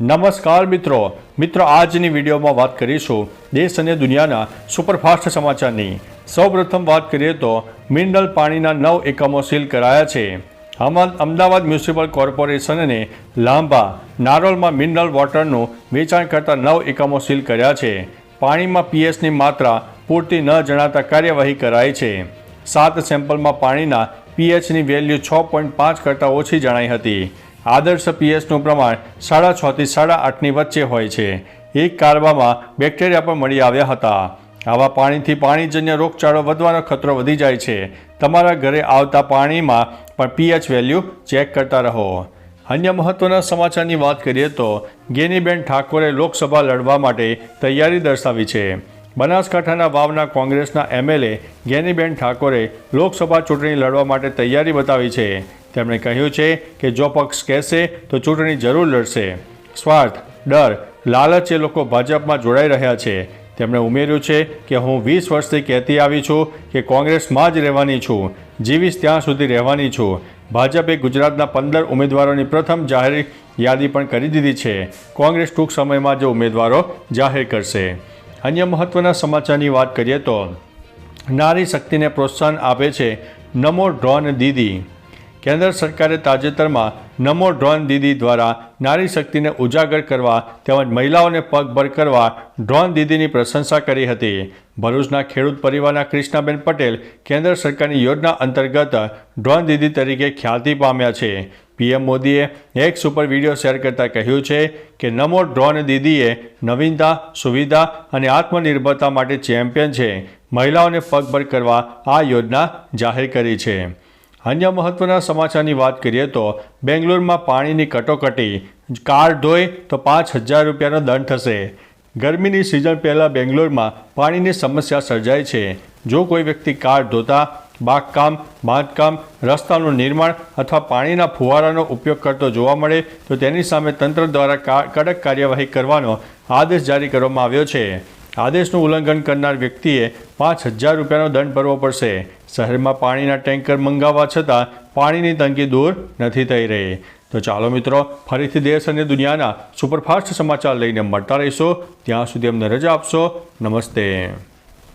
નમસ્કાર મિત્રો. મિત્રો, આજની વિડીયોમાં વાત કરીશું દેશ અને દુનિયાના સુપરફાસ્ટ સમાચારની. સૌપ્રથમ વાત કરીએ તો મિનરલ પાણીના નવ એકમો સીલ કરાયા છે. અમદાવાદ મ્યુનિસિપલ કોર્પોરેશનને લાંબા નારોલમાં મિનરલ વોટરનું વેચાણ કરતા નવ એકમો સીલ કર્યા છે. પાણીમાં પીએચની માત્રા પૂરતી ન જણાતા કાર્યવાહી કરાઈ છે. સાત સેમ્પલમાં પાણીના પીએચની વેલ્યુ છ પોઈન્ટ પાંચ કરતાં ઓછી જણાઈ હતી. આદર્શ પીએચનું પ્રમાણ સાડા છથી સાડા આઠની વચ્ચે હોય છે. એક કારવામાં બેક્ટેરિયા પણ મળી આવ્યા હતા. આવા પાણીથી પાણીજન્ય રોગચાળો વધવાનો ખતરો વધી જાય છે. તમારા ઘરે આવતા પાણીમાં પણ પીએચ વેલ્યુ ચેક કરતા રહો. અન્ય મહત્વના સમાચારની વાત કરીએ તો ગેનીબેન ઠાકોરે લોકસભા લડવા માટે તૈયારી દર્શાવી છે. બનાસકાંઠાના વાવના કોંગ્રેસના એમએલએ ગેનીબેન ઠાકોરે લોકસભા ચૂંટણી લડવા માટે તૈયારી બતાવી છે. તેમણે કહ્યું છે કે જો પક્ષ કહેશે તો ચૂંટણી જરૂર લડશે. સ્વાર્થ, ડર, લાલચ એ લોકો ભાજપમાં જોડાઈ રહ્યા છે. તેમણે ઉમેર્યું છે કે હું વીસ વર્ષથી કહેતી આવી છું કે કોંગ્રેસમાં જ રહેવાની છું, જીવીશ ત્યાં સુધી રહેવાની છું. ભાજપે ગુજરાતના પંદર ઉમેદવારોની પ્રથમ જાહેર યાદી પણ કરી દીધી છે. કોંગ્રેસ ટૂંક સમયમાં જ ઉમેદવારો જાહેર કરશે. અન્ય મહત્વના સમાચારની વાત કરીએ તો, નારી શક્તિને પ્રોત્સાહન આપે છે નમો ડ્રોન દીદી. કેન્દ્ર સરકારે તાજેતરમાં નમો ડ્રોન દીદી દ્વારા નારી શક્તિને ઉજાગર કરવા તેમજ મહિલાઓને પગભર કરવા ડ્રોન દીદીની પ્રશંસા કરી હતી. ભરૂચના ખેડૂત પરિવારના કૃષ્ણાબેન પટેલ કેન્દ્ર સરકારની યોજના અંતર્ગત ડ્રોન દીદી તરીકે ખ્યાતિ પામ્યા છે. પીએમ મોદીએ એક સુપર વીડિયો શેર કરતાં કહ્યું છે કે નમો ડ્રોન દીદીએ નવીનતા, સુવિધા અને આત્મનિર્ભરતા માટે ચેમ્પિયન છે. મહિલાઓને પગભર કરવા આ યોજના જાહેર કરી છે. અન્ય મહત્વના સમાચારની વાત કરીએ તો બેંગ્લોરમાં પાણીની કટોકટી, કાર ધોય તો પાંચ હજાર રૂપિયાનો દંડ થશે. ગરમીની સિઝન પહેલાં બેંગ્લોરમાં પાણીની સમસ્યા સર્જાય છે. જો કોઈ વ્યક્તિ કાર ધોતા, બાગકામ, બાંધકામ, રસ્તાનું નિર્માણ અથવા પાણીના ફુવારાનો ઉપયોગ કરતો જોવા મળે, તો તેની સામે તંત્ર દ્વારા કડક કાર્યવાહી કરવાનો આદેશ જારી કરવામાં આવ્યો છે. આદેશનું ઉલ્લંઘન કરનાર વ્યક્તિએ પાંચ હજાર રૂપિયાનો દંડ ભરવો પડશે. શહેરમાં પાણીના ટેન્કર મંગાવવા છતાં પાણીની તંગી દૂર નથી થઈ રહી. તો ચાલો મિત્રો, ફરીથી દેશ અને દુનિયાના સુપરફાસ્ટ સમાચાર લઈને મળતા રહીશો. ત્યાં સુધી અમને રજા આપશો. નમસ્તે.